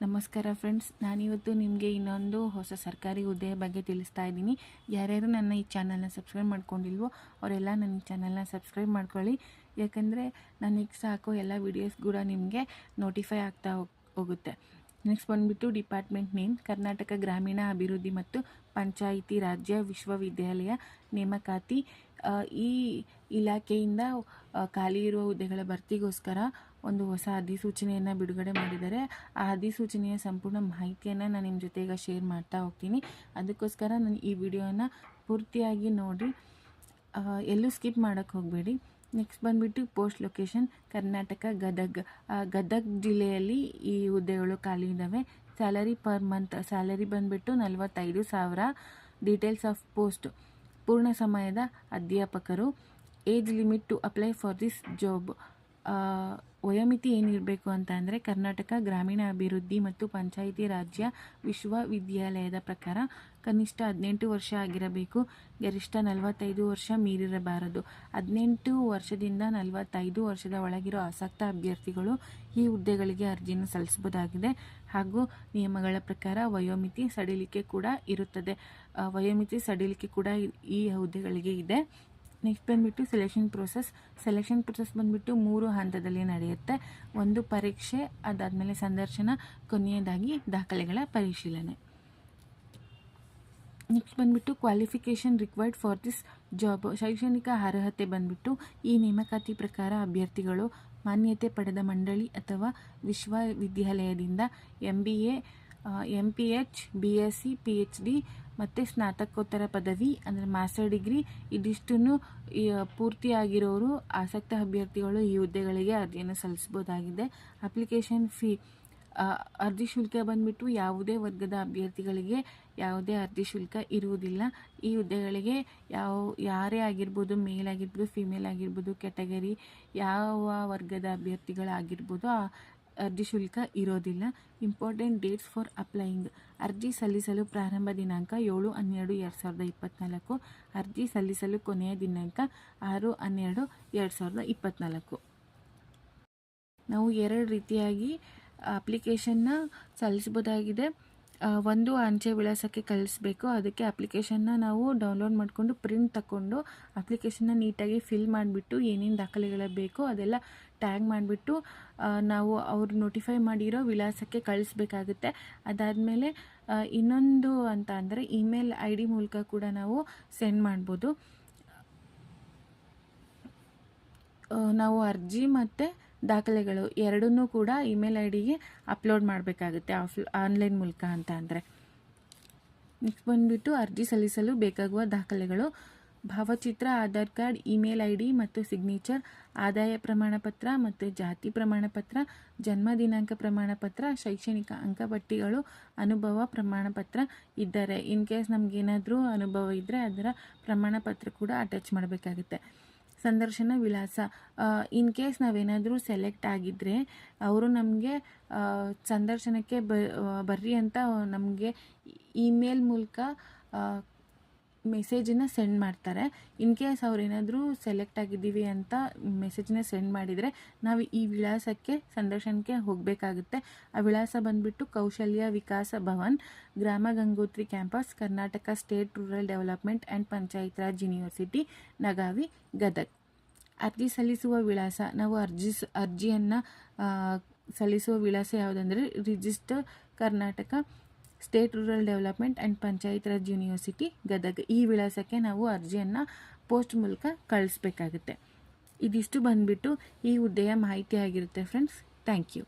ನಮಸ್ಕಾರ ಫ್ರೆಂಡ್ಸ್ ನಾನಿವತ್ತು ನಿಮಗೆ ಇನ್ನೊಂದು ಹೊಸ ಸರ್ಕಾರಿ ಹುದ್ದೆಯ ಬಗ್ಗೆ ತಿಳಿಸ್ತಾ ಇದ್ದೀನಿ. ಯಾರ್ಯಾರು ನನ್ನ ಈ ಚಾನಲ್ನ ಸಬ್ಸ್ಕ್ರೈಬ್ ಮಾಡ್ಕೊಂಡಿಲ್ವೋ ಅವರೆಲ್ಲ ನನ್ನ ಚಾನಲ್ನ ಸಬ್ಸ್ಕ್ರೈಬ್ ಮಾಡ್ಕೊಳ್ಳಿ. ಯಾಕಂದರೆ ನಾನು ಈಗ ಸಾಕೋ ಎಲ್ಲ ವೀಡಿಯೋಸ್ ಕೂಡ ನಿಮಗೆ ನೋಟಿಫೈ ಆಗ್ತಾ ಹೋಗ್- ಹೋಗುತ್ತೆ. ನೆಕ್ಸ್ಟ್ ಬಂದುಬಿಟ್ಟು ಡಿಪಾರ್ಟ್ಮೆಂಟ್ ನೇಮ್ ಕರ್ನಾಟಕ ಗ್ರಾಮೀಣ ಅಭಿವೃದ್ಧಿ ಮತ್ತು ಪಂಚಾಯಿತಿ ರಾಜ್ಯ ವಿಶ್ವವಿದ್ಯಾಲಯ ನೇಮಕಾತಿ. ಈ ಇಲಾಖೆಯಿಂದ ಖಾಲಿ ಇರುವ ಹುದ್ದೆಗಳ ಭರ್ತಿಗೋಸ್ಕರ ಒಂದು ಹೊಸ ಅಧಿಸೂಚನೆಯನ್ನು ಬಿಡುಗಡೆ ಮಾಡಿದ್ದಾರೆ. ಆ ಅಧಿಸೂಚನೆಯ ಸಂಪೂರ್ಣ ಮಾಹಿತಿಯನ್ನು ನಾನು ನಿಮ್ಮ ಜೊತೆ ಈಗ ಶೇರ್ ಮಾಡ್ತಾ ಹೋಗ್ತೀನಿ. ಅದಕ್ಕೋಸ್ಕರ ನಾನು ಈ ವಿಡಿಯೋನ ಪೂರ್ತಿಯಾಗಿ ನೋಡಿ ಎಲ್ಲೂ ಸ್ಕಿಪ್ ಮಾಡೋಕ್ಕೆ ಹೋಗಬೇಡಿ. ನೆಕ್ಸ್ಟ್ ಬಂದುಬಿಟ್ಟು ಪೋಸ್ಟ್ ಲೊಕೇಶನ್ ಕರ್ನಾಟಕ, ಗದಗ್. ಗದಗ್ ಜಿಲ್ಲೆಯಲ್ಲಿ ಈ ಹುದ್ದೆಗಳು ಖಾಲಿ ಇದ್ದಾವೆ ಸ್ಯಾಲರಿ ಪರ್ ಮಂತ್ ಸ್ಯಾಲರಿ ಬಂದುಬಿಟ್ಟು ನಲವತ್ತೈದು ಸಾವಿರ. ಡೀಟೇಲ್ಸ್ ಆಫ್ ಪೋಸ್ಟ್ ಪೂರ್ಣ ಸಮಯದ ಅಧ್ಯಾಪಕರು. Age limit to apply for this job ವಯೋಮಿತಿ ಏನಿರಬೇಕು ಅಂತ ಅಂದರೆ ಕರ್ನಾಟಕ ಗ್ರಾಮೀಣ ಅಭಿವೃದ್ಧಿ ಮತ್ತು ಪಂಚಾಯಿತಿ ರಾಜ್ಯ ವಿಶ್ವವಿದ್ಯಾಲಯದ ಪ್ರಕಾರ ಕನಿಷ್ಠ ಹದಿನೆಂಟು ವರ್ಷ ಆಗಿರಬೇಕು. ಗರಿಷ್ಠ ನಲವತ್ತೈದು ವರ್ಷ ಮೀರಿರಬಾರದು. ಹದಿನೆಂಟು ವರ್ಷದಿಂದ ನಲವತ್ತೈದು ವರ್ಷದ ಒಳಗಿರೋ ಆಸಕ್ತ ಅಭ್ಯರ್ಥಿಗಳು ಈ ಹುದ್ದೆಗಳಿಗೆ ಅರ್ಜಿಯನ್ನು ಸಲ್ಲಿಸಬಹುದಾಗಿದೆ. ಹಾಗೂ ನಿಯಮಗಳ ಪ್ರಕಾರ ವಯೋಮಿತಿ ಸಡಿಲಿಕೆ ಕೂಡ ಇರುತ್ತದೆ. ವಯೋಮಿತಿ ಸಡಿಲಿಕೆ ಕೂಡ ಈ- ಈ ಹುದ್ದೆಗಳಿಗೆ ಇದೆ. ನೆಕ್ಸ್ಟ್ ಬಂದುಬಿಟ್ಟು ಸೆಲೆಕ್ಷನ್ ಪ್ರೋಸೆಸ್ ಸೆಲೆಕ್ಷನ್ ಪ್ರೋಸೆಸ್ ಬಂದುಬಿಟ್ಟು ಮೂರು ಹಂತದಲ್ಲಿ ನಡೆಯುತ್ತೆ. ಒಂದು ಪರೀಕ್ಷೆ, ಅದಾದಮೇಲೆ ಸಂದರ್ಶನ, ಕೊನೆಯದಾಗಿ ದಾಖಲೆಗಳ ಪರಿಶೀಲನೆ. ನೆಕ್ಸ್ಟ್ ಬಂದುಬಿಟ್ಟು qualification required for this job ಶೈಕ್ಷಣಿಕ ಅರ್ಹತೆ ಬಂದುಬಿಟ್ಟು ಈ ನೇಮಕಾತಿ ಪ್ರಕಾರ ಅಭ್ಯರ್ಥಿಗಳು ಮಾನ್ಯತೆ ಪಡೆದ ಮಂಡಳಿ ಅಥವಾ ವಿಶ್ವವಿದ್ಯಾಲಯದಿಂದ M B A M P H B S C P H D ಮತ್ತು ಸ್ನಾತಕೋತ್ತರ ಪದವಿ, ಅಂದರೆ ಮಾಸ್ಟರ್ ಡಿಗ್ರಿ ಇದಿಷ್ಟನ್ನು ಪೂರ್ತಿಯಾಗಿರೋರು ಆಸಕ್ತ ಅಭ್ಯರ್ಥಿಗಳು ಈ ಹುದ್ದೆಗಳಿಗೆ ಅರ್ಜಿಯನ್ನು ಸಲ್ಲಿಸ್ಬೋದಾಗಿದೆ ಅಪ್ಲಿಕೇಶನ್ ಫೀ ಅರ್ಜಿ ಶುಲ್ಕ ಬಂದ್ಬಿಟ್ಟು ಯಾವುದೇ ವರ್ಗದ ಅಭ್ಯರ್ಥಿಗಳಿಗೆ ಯಾವುದೇ ಅರ್ಜಿ ಶುಲ್ಕ ಇರುವುದಿಲ್ಲ. ಈ ಹುದ್ದೆಗಳಿಗೆ ಯಾವ, ಯಾರೇ ಆಗಿರ್ಬೋದು ಮೇಲ್ ಆಗಿರ್ಬೋದು ಫಿಮೇಲ್ ಆಗಿರ್ಬೋದು ಕ್ಯಾಟಗರಿ ಯಾವ ವರ್ಗದ ಅಭ್ಯರ್ಥಿಗಳಾಗಿರ್ಬೋದು ಅರ್ಜಿ ಶುಲ್ಕ ಇರೋದಿಲ್ಲ. ಇಂಪಾರ್ಟೆಂಟ್ ಡೇಟ್ಸ್ ಫಾರ್ ಅಪ್ಲೈಯಿಂಗ್ ಅರ್ಜಿ ಸಲ್ಲಿಸಲು ಪ್ರಾರಂಭ ದಿನಾಂಕ ಏಳು ಹನ್ನೆರಡು ಎರಡು ಸಾವಿರದ ಇಪ್ಪತ್ತ್ನಾಲ್ಕು ಅರ್ಜಿ ಸಲ್ಲಿಸಲು ಕೊನೆಯ ದಿನಾಂಕ ಆರು ಹನ್ನೆರಡು ಎರಡು ಸಾವಿರದ ಇಪ್ಪತ್ತ್ನಾಲ್ಕು ನಾವು ಎರಡು ರೀತಿಯಾಗಿ ಅಪ್ಲಿಕೇಶನ್ನ ಸಲ್ಲಿಸ್ಬೋದಾಗಿದೆ ಆ, ಒಂದು ಅಂಚೆ ವಿಳಾಸಕ್ಕೆ ಕಳಿಸ್ಬೇಕು. ಅದಕ್ಕೆ ಅಪ್ಲಿಕೇಶನ್ನ ನಾವು ಡೌನ್ಲೋಡ್ ಮಾಡಿಕೊಂಡು ಪ್ರಿಂಟ್ ತಗೊಂಡು ಅಪ್ಲಿಕೇಶನ್ನ ನೀಟಾಗಿ ಫಿಲ್ ಮಾಡಿಬಿಟ್ಟು ಏನೇನು ದಾಖಲೆಗಳು ಬೇಕೋ ಅದೆಲ್ಲ ಟ್ಯಾಗ್ ಮಾಡಿಬಿಟ್ಟು ನಾವು ಅವ್ರು ನೋಟಿಫೈ ಮಾಡಿರೋ ವಿಳಾಸಕ್ಕೆ ಕಳಿಸ್ಬೇಕಾಗುತ್ತೆ. ಅದಾದಮೇಲೆ ಇನ್ನೊಂದು ಅಂತ ಅಂದರೆ ಇಮೇಲ್ ಐ ಡಿ ಮೂಲಕ ಕೂಡ ನಾವು ಸೆಂಡ್ ಮಾಡ್ಬೋದು. ನಾವು ಅರ್ಜಿ ಮತ್ತು ದಾಖಲೆಗಳು ಎರಡನ್ನೂ ಕೂಡ ಇಮೇಲ್ ಐ ಡಿಗೆ ಅಪ್ಲೋಡ್ ಮಾಡಬೇಕಾಗುತ್ತೆ ಆಫ್ ಆನ್ಲೈನ್ ಮೂಲಕ ಅಂತ ಅಂದರೆ. ನೆಕ್ಸ್ಟ್ ಬಂದುಬಿಟ್ಟು ಅರ್ಜಿ ಸಲ್ಲಿಸಲು ಬೇಕಾಗುವ ದಾಖಲೆಗಳು. ಭಾವಚಿತ್ರ, Aadhaar card, email I D ಮತ್ತು ಸಿಗ್ನೇಚರ್, ಆದಾಯ ಪ್ರಮಾಣಪತ್ರ ಮತ್ತು ಜಾತಿ ಪ್ರಮಾಣಪತ್ರ, ಜನ್ಮ ದಿನಾಂಕ ಪ್ರಮಾಣಪತ್ರ, ಶೈಕ್ಷಣಿಕ ಅಂಕಪಟ್ಟಿಗಳು ಅನುಭವ ಪ್ರಮಾಣಪತ್ರ ಇದ್ದರೆ. ಇನ್ ಕೇಸ್ ನಮಗೇನಾದರೂ ಅನುಭವ ಇದ್ದರೆ ಅದರ ಪ್ರಮಾಣಪತ್ರ ಕೂಡ ಅಟ್ಯಾಚ್ ಮಾಡಬೇಕಾಗುತ್ತೆ. ಸಂದರ್ಶನ ವಿಳಾಸ. ಇನ್ ಕೇಸ್ ನಾವೇನಾದರೂ ಸೆಲೆಕ್ಟ್ ಆಗಿದ್ದರೆ ಅವರು ನಮಗೆ ಸಂದರ್ಶನಕ್ಕೆ ಬರ್ರಿ ಅಂತ ನಮಗೆ ಇಮೇಲ್ ಮೂಲಕ ಮೆಸೇಜನ್ನು ಸೆಂಡ್ ಮಾಡ್ತಾರೆ. ಇನ್ ಕೇಸ್ ಅವ್ರೇನಾದರೂ ಸೆಲೆಕ್ಟ್ ಆಗಿದ್ದೀವಿ ಅಂತ ಮೆಸೇಜನ್ನ ಸೆಂಡ್ ಮಾಡಿದರೆ ನಾವು ಈ ವಿಳಾಸಕ್ಕೆ, ಸಂದರ್ಶನಕ್ಕೆ ಹೋಗಬೇಕಾಗುತ್ತೆ. ಆ ವಿಳಾಸ ಬಂದುಬಿಟ್ಟು Kaushalya Vikasa Bhavan, Grama Gangotri campus, Karnataka State Rural Development and Panchayat Raj University, Nagavi, Gadag. ಅರ್ಜಿ ಸಲ್ಲಿಸುವ ವಿಳಾಸ, ನಾವು ಅರ್ಜಿ ಅರ್ಜಿಯನ್ನು ಸಲ್ಲಿಸುವ ವಿಳಾಸ ಯಾವುದಂದರೆ register Karnataka State Rural Development and Panchayat Raj University Gadag. ಈ ವಿಳಾಸಕ್ಕೆ ನಾವು ಅರ್ಜಿಯನ್ನು ಪೋಸ್ಟ್ ಮೂಲಕ ಕಳಿಸ್ಬೇಕಾಗುತ್ತೆ. ಇದಿಷ್ಟು ಬಂದುಬಿಟ್ಟು ಈ ಹುದ್ದೆಯ ಮಾಹಿತಿ ಆಗಿರುತ್ತೆ ಫ್ರೆಂಡ್ಸ್ ಥ್ಯಾಂಕ್ ಯು